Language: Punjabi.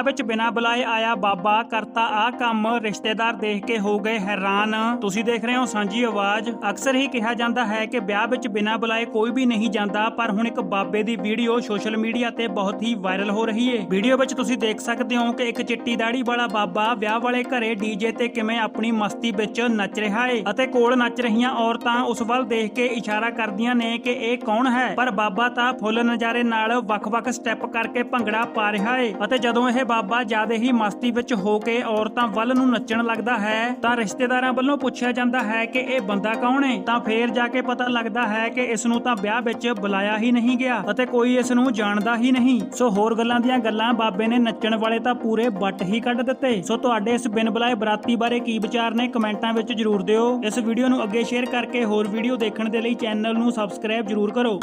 ਵਿਆਹ ਵਿੱਚ ਬਿਨਾਂ ਬੁਲਾਏ ਆਇਆ ਬਾਬਾ ਕਰਤਾ ਆ ਕੰਮ ਰਿਸ਼ਤੇਦਾਰ ਦੇਖ ਕੇ ਹੋ ਗਏ ਹੈਰਾਨ। ਤੁਸੀਂ ਦੇਖ ਰਹੇ ਹੋ ਸਾਂਝੀ ਆਵਾਜ਼। ਅਕਸਰ ਹੀ ਕਿਹਾ ਜਾਂਦਾ ਹੈ ਕਿ ਵਿਆਹ ਵਿੱਚ ਬਿਨਾਂ ਬੁਲਾਏ ਕੋਈ ਵੀ ਨਹੀਂ ਜਾਂਦਾ, ਪਰ ਹੁਣ ਇੱਕ ਬਾਬੇ ਦੀ ਵੀਡੀਓ ਸੋਸ਼ਲ ਮੀਡੀਆ ਤੇ ਬਹੁਤ ਹੀ ਵਾਇਰਲ ਹੋ ਰਹੀ ਹੈ ਵੀਡੀਓ ਵਿੱਚ ਤੁਸੀਂ ਦੇਖ ਸਕਦੇ ਹੋ ਕਿ ਇੱਕ ਚਿੱਟੀ ਦਾੜੀ ਵਾਲਾ ਬਾਬਾ ਵਿਆਹ ਵਾਲੇ ਘਰੇ ਡੀਜੇ ਤੇ ਕਿਵੇਂ ਆਪਣੀ ਮਸਤੀ ਵਿੱਚ ਨੱਚ ਰਿਹਾ ਹੈ ਅਤੇ ਕੋਲ ਨੱਚ ਰਹੀਆਂ ਔਰਤਾਂ ਉਸ ਵੱਲ ਦੇਖ ਕੇ ਇਸ਼ਾਰਾ ਕਰਦੀਆਂ ਨੇ ਕਿ ਇਹ ਕੌਣ ਹੈ। ਪਰ ਬਾਬਾ ਤਾਂ ਫੁੱਲ ਨਜ਼ਾਰੇ ਨਾਲ ਵੱਖ-ਵੱਖ ਸਟੈਪ ਕਰਕੇ ਭੰਗੜਾ ਪਾ ਰਿਹਾ ਹੈ ਅਤੇ ਜਦੋਂ ਇਹ ਬਾਬਾ ਜ਼ਿਆਦਾ ਹੀ ਮਸਤੀ ਵਿੱਚ ਹੋ ਕੇ ਔਰਤਾਂ ਵੱਲ ਨੂੰ ਨੱਚਣ ਲੱਗਦਾ ਹੈ, ਤਾਂ ਰਿਸ਼ਤੇਦਾਰਾਂ ਵੱਲੋਂ ਪੁੱਛਿਆ ਜਾਂਦਾ ਹੈ ਕਿ ਇਹ ਬੰਦਾ ਕੌਣ ਹੈ ਤਾਂ ਫੇਰ ਜਾ ਕੇ ਪਤਾ ਲੱਗਦਾ ਹੈ ਕਿ ਇਸ ਨੂੰ ਤਾਂ ਵਿਆਹ ਵਿੱਚ ਬੁਲਾਇਆ ਹੀ ਨਹੀਂ ਗਿਆ ਅਤੇ ਕੋਈ ਇਸ ਨੂੰ ਜਾਣਦਾ ਹੀ ਨਹੀਂ। ਸੋ ਹੋਰ ਗੱਲਾਂ ਦੀਆਂ ਗੱਲਾਂ ਬਾਬੇ ਨੇ ਨੱਚਣ ਵਾਲੇ ਤਾਂ ਪੂਰੇ ਬੱਟ ਹੀ ਕੱਢ ਦਿੱਤੇ। ਸੋ ਤੁਹਾਡੇ ਇਸ ਬਿਨ ਬੁਲਾਏ ਬਰਾਤੀ ਬਾਰੇ ਕੀ ਵਿਚਾਰ ਨੇ ਕਮੈਂਟਾਂ ਵਿੱਚ ਜਰੂਰ ਦਿਓ। ਇਸ ਵੀਡੀਓ ਨੂੰ ਅੱਗੇ ਸ਼ੇਅਰ ਕਰਕੇ ਹੋਰ ਵੀਡੀਓ ਦੇਖਣ ਦੇ ਲਈ ਚੈਨਲ ਨੂੰ ਸਬਸਕ੍ਰਾਈਬ ਜਰੂਰ ਕਰੋ।